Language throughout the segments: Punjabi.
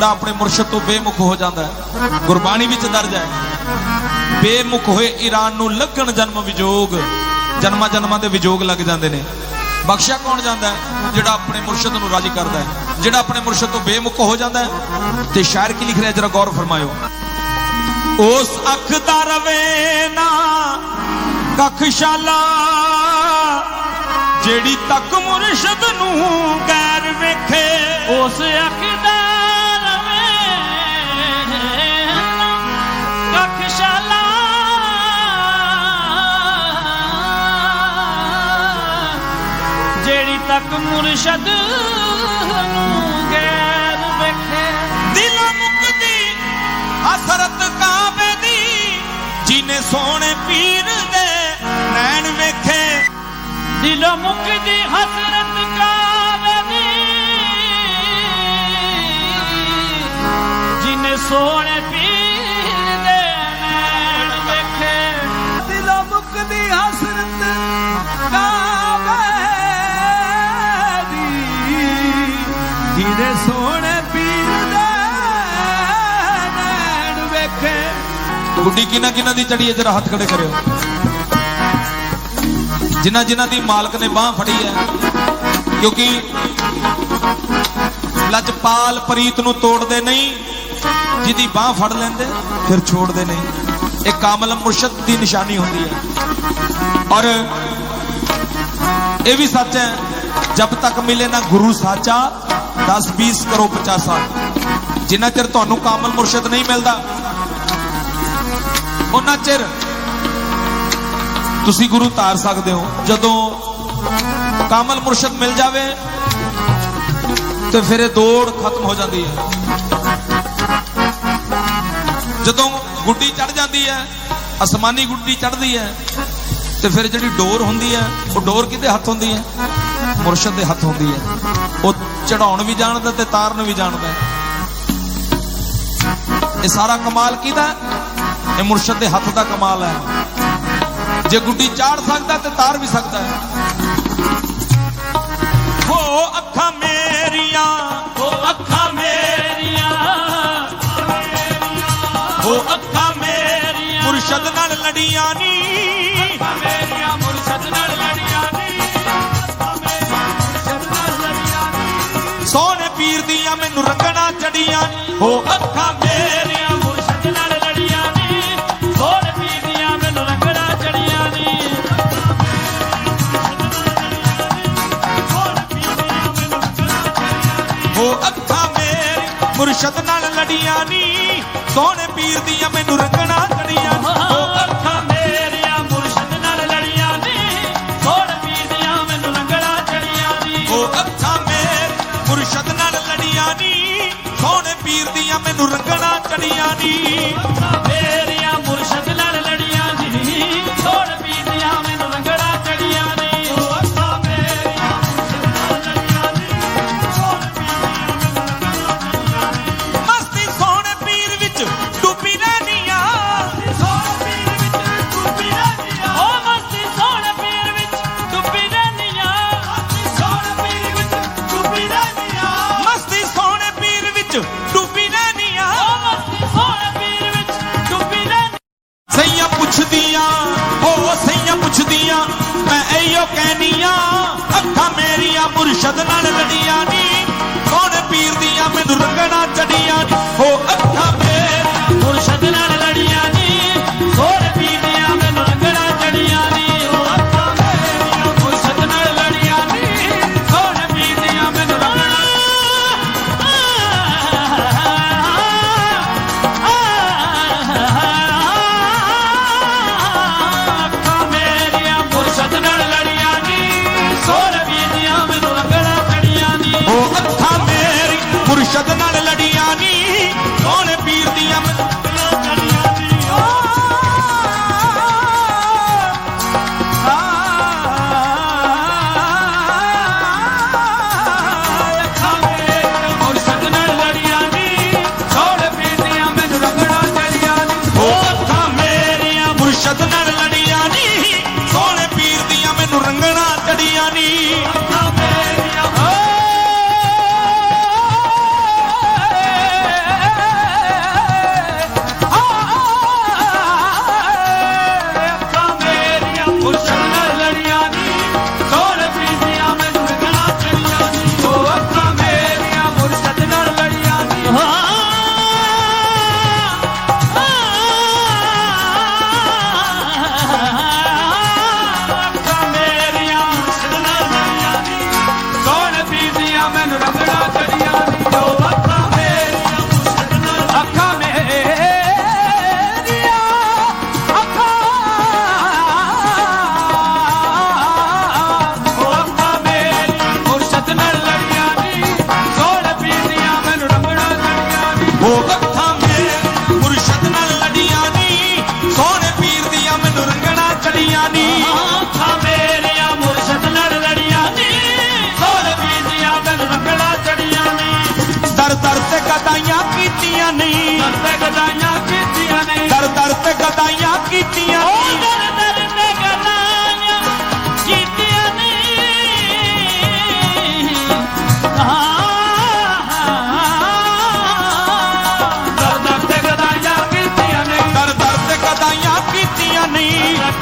ਜਿਹੜਾ ਆਪਣੇ ਮੁਰਸ਼ਿਦ ਤੋਂ ਬੇਮੁਖ ਹੋ ਜਾਂਦਾ ਹੈ, ਗੁਰਬਾਣੀ ਵਿੱਚ ਦਰਜ ਹੈ। ਬੇਮੁਖ ਹੋਏ ਈਰਾਨ ਨੂੰ ਲੱਗਣ ਜਨਮ ਵਿਜੋਗ, ਜਨਮਾਂ ਜਨਮਾਂ ਦੇ ਵਿਜੋਗ ਲੱਗ ਜਾਂਦੇ ਨੇ। ਬਖਸ਼ਿਆ ਕੌਣ ਜਾਂਦਾ ਜਿਹੜਾ ਆਪਣੇ ਮੁਰਸ਼ਿਦ ਨੂੰ ਰਾਜੀ ਕਰਦਾ ਹੈ। ਜਿਹੜਾ ਆਪਣੇ ਮੁਰਸ਼ਿਦ ਤੋਂ ਬੇਮੁਖ ਹੋ ਜਾਂਦਾ ਹੈ, ਤੇ ਸ਼ਾਇਰ ਕੀ ਲਿਖ ਰਿਹਾ ਜਰਾ ਗੌਰ ਫਰਮਾਇਓ। ਉਸ ਅੱਖ ਦਾ ਰਵੇ ਨਾ ਕਖਸ਼ਾਲਾ ਜਿਹੜੀ ਤੱਕ ਮੁਰਸ਼ਿਦ ਨੂੰ ਗੈਰ ਵੇਖੇ, ਉਸ ਅਕਦਰ ਮੁਰਸ਼ਦ ਨੂੰ ਗੈਰ ਵੇਖੇ। ਦਿਲੋਂ ਮੁਕਦੀ ਹਸਰਤ ਕਾਬੇ ਦੀ ਜਿਨੇ ਸੋਹਣੇ ਪੀਰ ਦੇ ਨੈਣ ਵੇਖੇ। ਦਿਲੋਂ ਮੁਕਦੀ ਹਸਰਤ ਕਾਵੇ ਦੀ ਜਿਨੇ ਸੋਹਣੇ ਜਿਹਦੇ ਸੋਹਣੇ ਪੀਰ ਦੇ ਨੈਣ ਵੇਖੇ। ਗੁੱਡੀ ਕਿਹਨਾਂ ਕਿਹਨਾਂ ਦੀ ਚੜੀ ਹੈ? ਜਰਾ ਹੱਥ ਖੜੇ ਕਰਿਓ। ਜਿਨ੍ਹਾਂ ਜਿਨ੍ਹਾਂ ਦੀ ਮਾਲਕ ਨੇ ਬਾਹ ਫੜੀ ਹੈ। ਕਿਉਂਕਿ ਲਜਪਾਲ ਪ੍ਰੀਤ ਨੂੰ ਤੋੜਦੇ ਨਹੀਂ, ਜਿਹਦੀ ਬਾਹ ਫੜ ਲੈਂਦੇ, ਫਿਰ ਛੋੜਦੇ ਨਹੀਂ। ਇਹ ਕਾਮਲ ਮੁਰਸ਼ਦ ਦੀ ਨਿਸ਼ਾਨੀ ਹੁੰਦੀ ਹੈ। ਔਰ ਇਹ ਵੀ ਸੱਚ ਹੈ ਜਦ ਤੱਕ ਮਿਲੇ ਨਾ ਗੁਰੂ ਸਾਚਾ 10 20 ਕਰੋ 50 ਸਾਲ। ਜਿੰਨਾ ਚਿਰ ਤੁਹਾਨੂੰ ਕਾਮਲ ਮੁਰਸ਼ਦ ਨਹੀਂ ਮਿਲਦਾ ਉਹਨਾਂ ਚਿਰ ਤੁਸੀਂ ਗੁਰੂ ਧਾਰ ਸਕਦੇ ਹੋ। ਜਦੋਂ ਕਾਮਲ ਮੁਰਸ਼ਦ ਮਿਲ ਜਾਵੇ, ਤੇ ਫਿਰ ਇਹ ਦੌੜ ਖਤਮ ਹੋ ਜਾਂਦੀ ਹੈ। ਜਦੋਂ ਗੁੱਡੀ ਚੜ ਜਾਂਦੀ ਹੈ, ਅਸਮਾਨੀ ਗੁੱਡੀ ਚੜਦੀ ਹੈ, ਤੇ ਫਿਰ ਜਿਹੜੀ ਡੋਰ ਹੁੰਦੀ ਹੈ, ਉਹ ਡੋਰ ਕਿਹਦੇ ਹੱਥ ਹੁੰਦੀ ਹੈ? ਮੁਰਸ਼ਦ ਦੇ ਹੱਥ ਹੁੰਦੀ ਹੈ। ਉਹ ਚੜਾਉਣ ਵੀ ਜਾਣਦਾ ਤੇ ਤਾਰਨ ਵੀ ਜਾਣਦਾ ਇਹ ਸਾਰਾ ਕਮਾਲ ਕਿਹਦਾ? ਇਹ ਮੁਰਸ਼ਦ ਦੇ ਹੱਥ ਦਾ ਕਮਾਲ ਹੈ। ਜੇ ਗੁੱਡੀ ਚਾੜ ਸਕਦਾ ਤੇ ਤਾਰ ਵੀ ਸਕਦਾ ਹੈ। ਹੋ ਅੱਖਾਂ ਮੇਰੀਆਂ ਉਹ ਅੱਖਾਂ ਮੇਰੀਆਂ, ਹੋ ਅੱਖਾਂ ਮੇਰੀਆਂ। ਮੁਰਸ਼ਦ ਨਾਲ ਲੜੀਆਂ ਨੀ। ਪੀਰ ਮੈਨੂੰ ਰੰਗਣਾ ਚੜੀਆਂ ਹੋ ਅੱਖਾਂ ਮੇਰੀਆਂ, ਮੁਰਸ਼ਦ ਨਾਲ ਲੜੀਆਂ ਨੀ। ਸੋਹਣ ਪੀਦੀਆਂ ਮੈਨੂੰ ਰੰਗੜਾ ਚੜੀਆਂ ਨੀ। ਹੋ ਅੱਖਾਂ ਮੇਰੀ ਮੁਰਸ਼ਦ ਨਾਲ ਲੜੀਆਂ ਨੀ। ਸੋਹਣੇ ਪੀਰ ਦੀਆਂ, ਮੈਨੂੰ ਰੰਗਣਾ ਚੜੀਆਂ ਹੋ ਅੱਖਾਂ ਚੜੀਆਂ ਪੁੱਛਦੀਆਂ, ਮੈਂ ਐਯੋ ਕਹਿਨੀਆਂ, ਅੱਖਾਂ ਮੇਰੀਆਂ ਮੁਰਸ਼ਦ ਨਾਲ ਲੜੀਆਂ ਨੀ ਸੋਹਣੇ ਪੀਰ ਦੀਆਂ ਮੈਨੂੰ ਰੰਗਣਾ ਚੜੀਆਂ ਨੀ। ਉਹ ਅੱਖਾਂ ਮੇਰੀਆਂ ਮੁਰਸ਼ਦ ਨਾਲ ਲੜੀਆਂ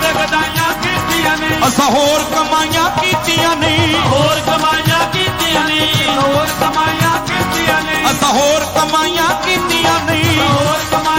ਤੇ ਵਧਾਈਆਂ ਕੀਤੀਆਂ ਨੇ। ਅਸਾਂ ਹੋਰ ਕਮਾਈਆਂ ਕੀਤੀਆਂ ਨੇ। ਹੋਰ ਕਮਾਈਆਂ ਕੀਤੀਆਂ ਨੇ। ਹੋਰ ਕਮਾਈਆਂ ਕੀਤੀਆਂ ਨੇ। ਅਸਾਂ ਹੋਰ ਕਮਾਈਆਂ ਕੀਤੀਆਂ ਨੇ। ਹੋਰ ਕਮਾਈਆਂ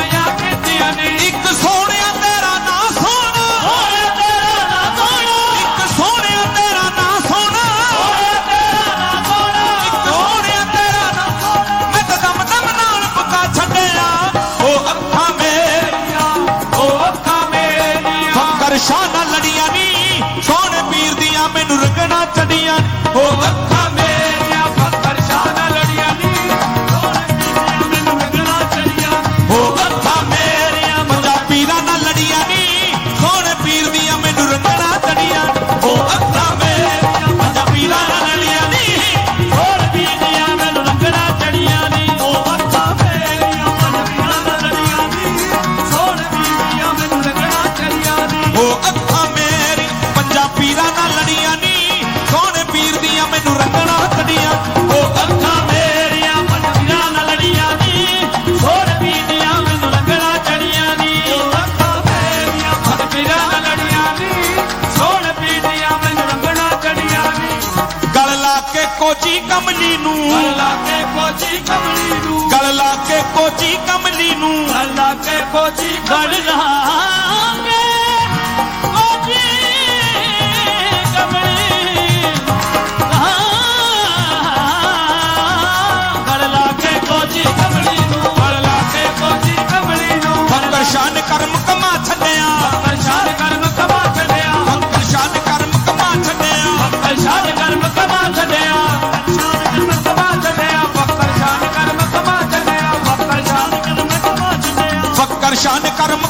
ਪੋਚੀ ਕਮਲੀ ਨੂੰ। ਗਲ ਲਾ ਕੇ ਪੋਚੀ ਕਮਲੀ ਨੂੰ। ਗਲ ਲਾ ਕੇ ਕੋਚੀ ਕਮਲੀ ਨੂੰ। ਗਲ ਲਾ ਕੇ ਪੋਚੀ ਗਲ ਲਾ दान कर्म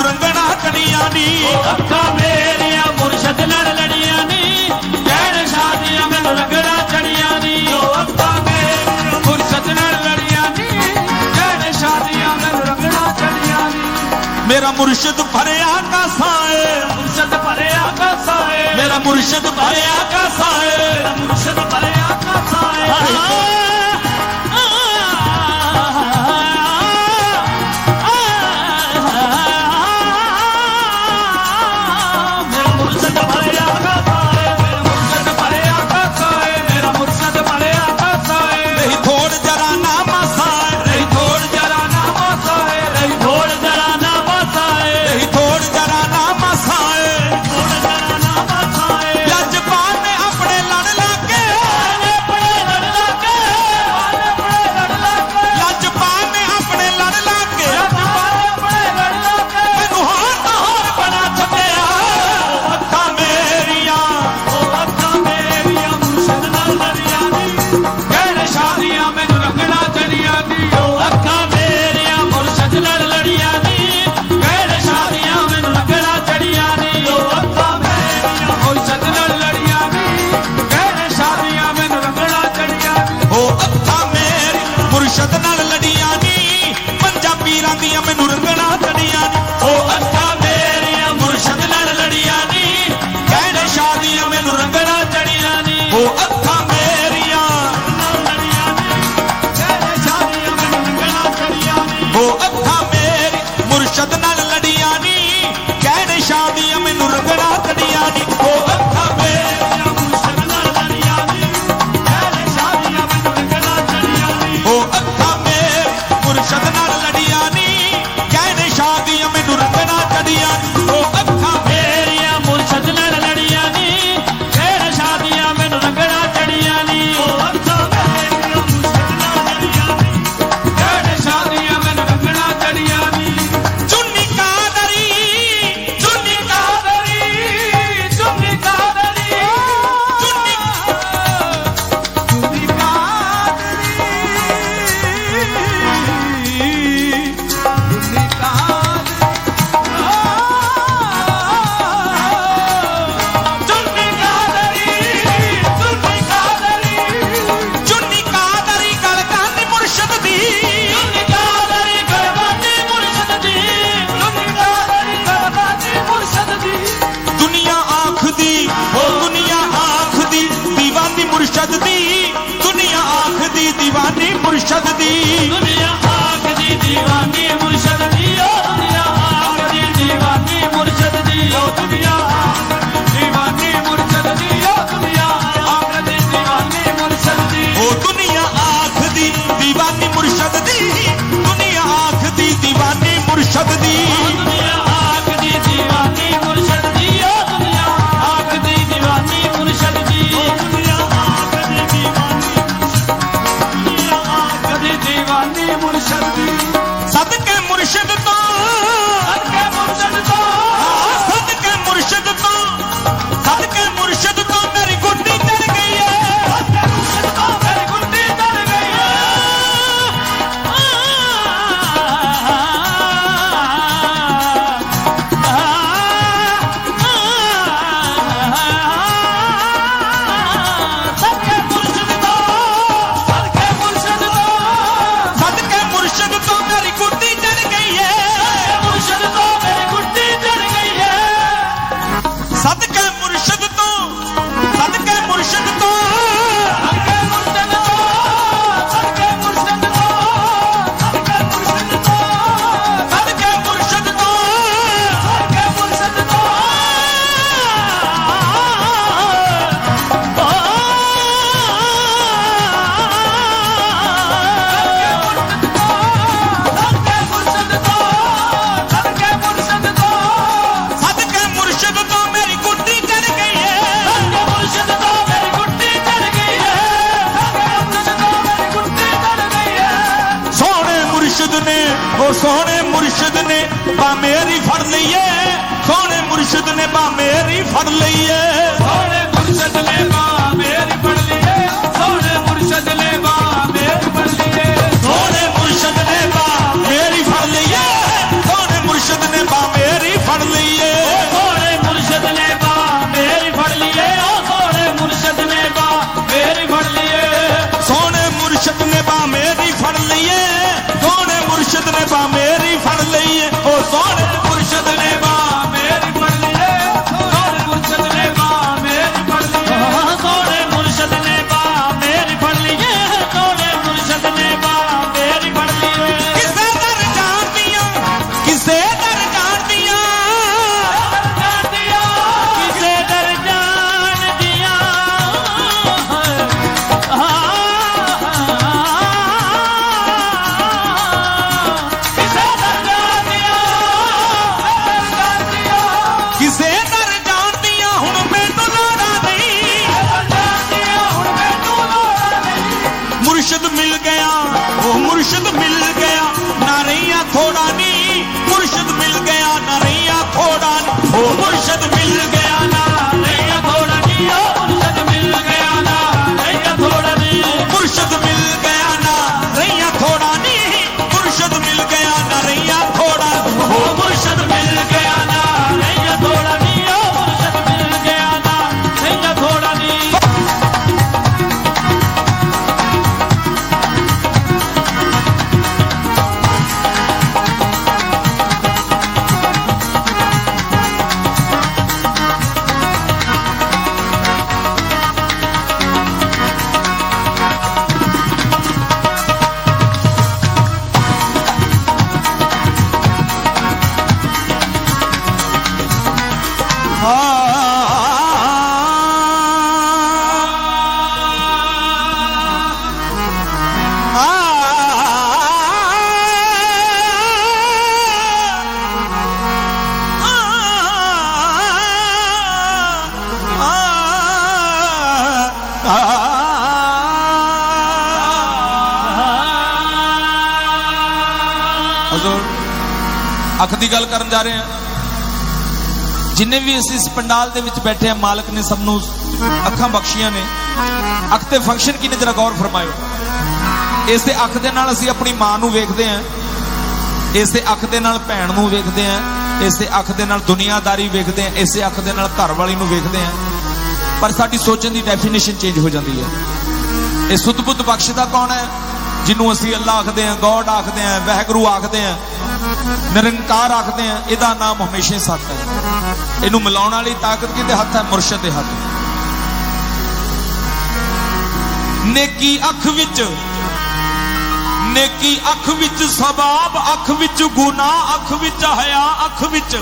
ਮੈਨੂੰ ਰੰਗਣਾ ਕਣੀਆਂ ਨੀ। ਅੱਖਾਂ ਮੇਰੀਆਂ ਮੁਰਸ਼ਦ ਨਾਲ ਲੜੀਆਂ ਨੀ। ਕਹਿਣ ਸ਼ਾਦੀਆਂ ਮੈਨੂੰ ਰੰਗਣਾ ਚੜੀਆਂ ਨੀ। ਜੋ ਅੱਖਾਂ ਮੇਰੀਆਂ ਮੁਰਸ਼ਦ ਨਾਲ ਲੜੀਆਂ ਨੀ। ਕਹਿਣ ਸ਼ਾਦੀਆਂ ਮੈਨੂੰ ਰੰਗਣਾ ਚੜੀਆਂ ਨੀ। ਮੇਰਾ ਮੁਰਸ਼ਦ ਭਰਿਆ ਕਾਸਾ ਏ ਮੁਰਸ਼ਦ ਭਰਿਆ ਕਾਸਾ ਏ ਮੇਰਾ ਮੁਰਸ਼ਦ ਭਰਿਆ ਕਾਸਾ ਏ ਮੁਰਸ਼ਦ ਭਰਿਆ ਕਾਸਾ ਏ ਬਾ ਮੇਰੀ ਫੜ ਲਈਏ। ਸੋਹਣੇ ਮੁਰਸ਼ਿਦ ਨੇ ਬਾ ਮੇਰੀ ਫੜ ਲਈਏ? for Sonic. ਅੱਖ ਦੀ ਗੱਲ ਕਰਨ ਜਾ ਰਹੇ ਹਾਂ। ਜਿੰਨੇ ਵੀ ਅਸੀਂ ਇਸ ਪੰਡਾਲ ਦੇ ਵਿੱਚ ਬੈਠੇ ਆ ਮਾਲਕ ਨੇ ਸਭ ਨੂੰ ਅੱਖਾਂ ਬਖਸ਼ੀਆਂ ਨੇ। ਅੱਖ ਤੇ ਫੰਕਸ਼ਨ ਕੀ ਨੇ ਗੌਰ ਫਰਮਾਇਓ। ਇਸ ਤੇ ਅੱਖ ਦੇ ਨਾਲ ਅਸੀਂ ਆਪਣੀ ਮਾਂ ਨੂੰ ਵੇਖਦੇ ਆ ਇਸ ਤੇ ਅੱਖ ਦੇ ਨਾਲ ਭੈਣ ਨੂੰ ਵੇਖਦੇ ਆ ਇਸ ਤੇ ਅੱਖ ਦੇ ਨਾਲ ਦੁਨੀਆਦਾਰੀ ਵੇਖਦੇ ਆ ਇਸੇ ਅੱਖ ਦੇ ਨਾਲ ਘਰ ਵਾਲੀ ਨੂੰ ਵੇਖਦੇ ਆ ਪਰ ਸਾਡੀ ਸੋਚਣ ਦੀ ਡੈਫੀਨੇਸ਼ਨ ਚੇਂਜ ਹੋ ਜਾਂਦੀ ਹੈ। ਇਹ ਸੁੱਧ ਬੁੱਧ ਬਖਸ਼ਦਾ ਕੌਣ ਹੈ? ਜਿਹਨੂੰ ਅਸੀਂ ਅੱਲਾ ਆਖਦੇ ਆ ਗੋਡ ਆਖਦੇ ਆ ਵਹਿਗੁਰੂ ਆਖਦੇ ਆ ਨਿਰੰਕਾਰ ਆਖਦੇ ਆ, ਇਹਦਾ ਨਾਮ ਹਮੇਸ਼ਾ ਸੱਚ ਹੈ। ਇਹਨੂੰ ਮਿਲਾਉਣ ਵਾਲੀ ਤਾਕਤ ਕਿਤੇ ਹੱਥ ਹੈ? ਮੁਰਸ਼ਿਦ ਦੇ ਹੱਥ। ਨੇਕੀ ਅੱਖ ਵਿੱਚ, ਨੇਕੀ ਅੱਖ ਵਿੱਚ ਸਬਾਬ, ਅੱਖ ਵਿੱਚ ਗੁਨਾਹ, ਅੱਖ ਵਿੱਚ ਹਯਾ, ਅੱਖ ਵਿੱਚ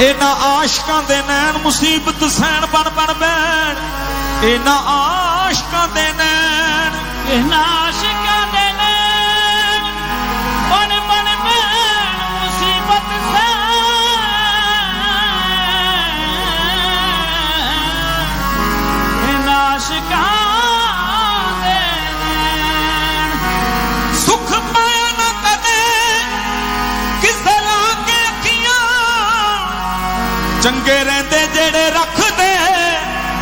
ਇਹਨਾਂ ਆਸ਼ਕਾਂ ਦੇ ਨੈਣ ਮੁਸੀਬਤ ਸਹਿਣ ਬਣ ਬਣ ਬੈਣ ਇਹਨਾਂ ਆਸ਼ਕਾਂ ਦੇ ਨੈਣ, ਇਹਨਾਂ ਆਸ਼ਕਾਂ ਚੰਗੇ ਰਹਿੰਦੇ ਜਿਹੜੇ ਰੱਖਦੇ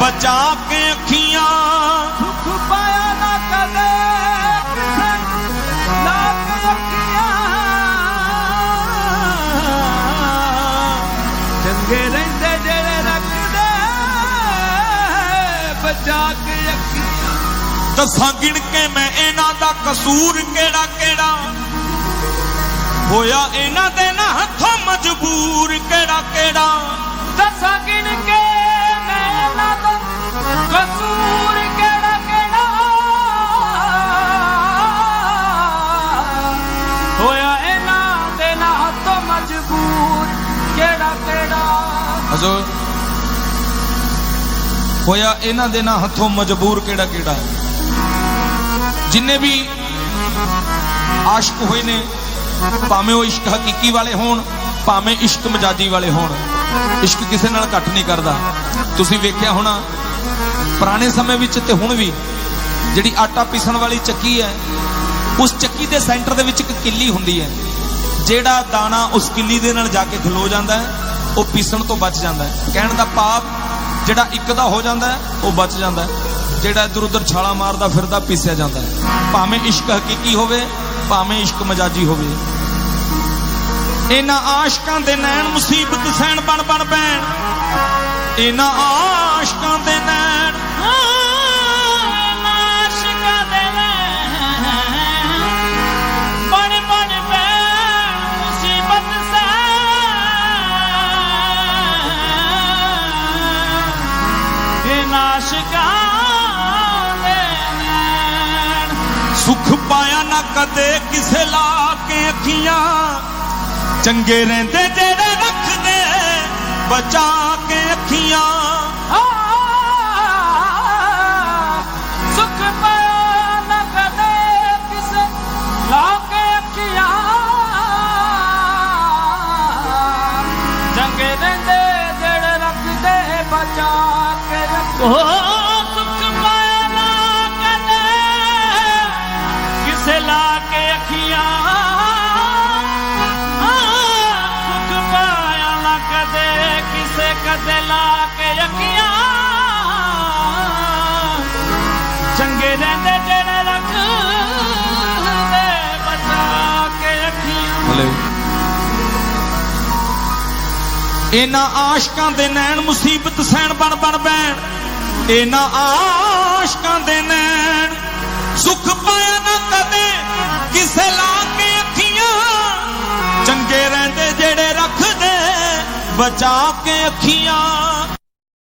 ਬਚਾ ਕੇ ਅੱਖੀਆਂ। ਸੁਖ ਪਾਇਆ ਨਾ ਕਦੇ ਨਾ ਅੱਖੀਆਂ। ਚੰਗੇ ਰਹਿੰਦੇ ਜਿਹੜੇ ਰੱਖਦੇ ਬਚਾ ਕੇ ਅੱਖੀਆਂ। ਦੱਸਾਂ ਗਿਣ ਕੇ ਮੈਂ ਇਹਨਾਂ ਦਾ ਕਸੂਰ ਕਿਹੜਾ ਕਿਹੜਾ? ਹੋਇਆ ਇਹਨਾਂ ਦੇ ਨਾ ਹੱਥੋਂ ਮਜਬੂਰ ਕਿਹੜਾ ਕਿਹੜਾ? ਦੱਸਾਂ ਗਿਣ ਕੇ ਮੈਂ ਨਾ ਤਾਂ ਕਸੂਰ ਕਿਹੜਾ ਕਿਹੜਾ। ਹੋਇਆ ਇਹਨਾਂ ਦੇ ਨਾ ਹੱਥੋਂ ਮਜਬੂਰ ਕਿਹੜਾ ਕਿਹੜਾ। ਹਜ਼ੂਰ। ਹੋਇਆ ਇਹਨਾਂ ਦੇ ਨਾ ਹੱਥੋਂ ਮਜਬੂਰ ਕਿਹੜਾ ਕਿਹੜਾ ਜਿੰਨੇ ਵੀ ਆਸ਼ਕ ਹੋਏ ਨੇ, ਭਾਵੇਂ ਉਹ ਇਸ਼ਕ ਹਕੀਕੀ ਵਾਲੇ ਹੋਣ, ਭਾਵੇਂ ਇਸ਼ਕ ਮਜਾਜੀ ਵਾਲੇ ਹੋਣ ਇਸ਼ਕ ਕਿਸੇ ਨਾਲ ਘੱਟ ਨਹੀਂ ਕਰਦਾ। ਤੁਸੀਂ ਵੇਖਿਆ ਹੋਣਾ, ਪੁਰਾਣੇ ਸਮੇਂ ਵਿੱਚ ਤੇ ਹੁਣ ਵੀ ਜਿਹੜੀ ਆਟਾ ਪੀਸਣ ਵਾਲੀ ਚੱਕੀ ਹੈ, ਉਸ ਚੱਕੀ ਦੇ ਸੈਂਟਰ ਦੇ ਵਿੱਚ ਇੱਕ ਕਿੱਲੀ ਹੁੰਦੀ ਹੈ। ਜਿਹੜਾ ਦਾਣਾ ਉਸ ਕਿੱਲੀ ਦੇ ਨਾਲ ਜਾ ਕੇ ਖਲੋ ਜਾਂਦਾ ਹੈ, ਉਹ ਪੀਸਣ ਤੋਂ ਬਚ ਜਾਂਦਾ ਹੈ। ਕਹਿਣ ਦਾ ਪਾਪ ਜਿਹੜਾ ਇੱਕ ਦਾ ਹੋ ਜਾਂਦਾ ਹੈ, ਉਹ ਬਚ ਜਾਂਦਾ ਹੈ। ਜਿਹੜਾ ਇਧਰ ਉਧਰ ਛਾਲਾ ਮਾਰਦਾ ਫਿਰਦਾ, ਪੀਸਿਆ ਜਾਂਦਾ ਹੈ। ਭਾਵੇਂ ਇਸ਼ਕ ਹਕੀਕੀ ਹੋਵੇ, ਭਾਵੇਂ ਇਸ਼ਕ ਮਜਾਜੀ ਹੋਵੇ। ਇਹਨਾਂ ਆਸ਼ਕਾਂ ਦੇ ਨੈਣ ਮੁਸੀਬਤ ਸਹਿਣ ਬਣ ਬਣ ਬੈਣ ਇਹਨਾਂ ਆਸ਼ਕਾਂ ਦੇ ਨੈਣ। ਨਾਸ਼ਿਕਾਂ ਦੇ ਨੈਣ ਬਣ ਬਣ ਮੁਸੀਬਤ ਨੈਣ। ਸੁਖ ਪਾਇਆ ਨਾ ਕਦੇ ਕਿਸੇ ਲਾ ਕੇ ਅੱਖੀਆਂ। ਚੰਗੇ ਰਹਿੰਦੇ ਜਿਹੜੇ ਰੱਖਦੇ ਬਚਾ ਕੇ ਅੱਖੀਆਂ ਸੁਖ ਪਾਇਆ ਨਾ ਕਦੇ ਕਿਸੇ ਲਾ ਕੇ ਅੱਖੀਆਂ ਚੰਗੇ ਰਹਿੰਦੇ ਜਿਹੜੇ ਰੱਖਦੇ ਬਚਾ ਕੇ ਰੱਖੋ ਸੁਖ ਪਾਇਆ ਨਾ ਕਦੇ ਕਿਸੇ ਕਿਸੇ ਲਾ ਕੇ ਅੱਖੀਆਂ ਚੰਗੇ ਰਹਿੰਦੇ ਜਿਹੜੇ ਰੱਖਦੇ ਬਚਾ ਕੇ ਅੱਖੀਆਂ ਇਹਨਾਂ ਆਸ਼ਕਾਂ ਦੇ ਨੈਣ ਮੁਸੀਬਤ ਸਹਿਣ ਬਣ ਬਣ ਬੈਣ ਇਹਨਾਂ ਆਸ਼ਕਾਂ ਦੇ ਨੈਣ ਸੁਖ ਪਾਇਆ ਨਾ ਕਦੇ। ਕਿਸੇ ਲਾ ਕੇ ਅੱਖੀਆਂ ਚੰਗੇ ਰਹਿੰਦੇ ਬਚਾ ਕੇ ਅੱਖੀਆਂ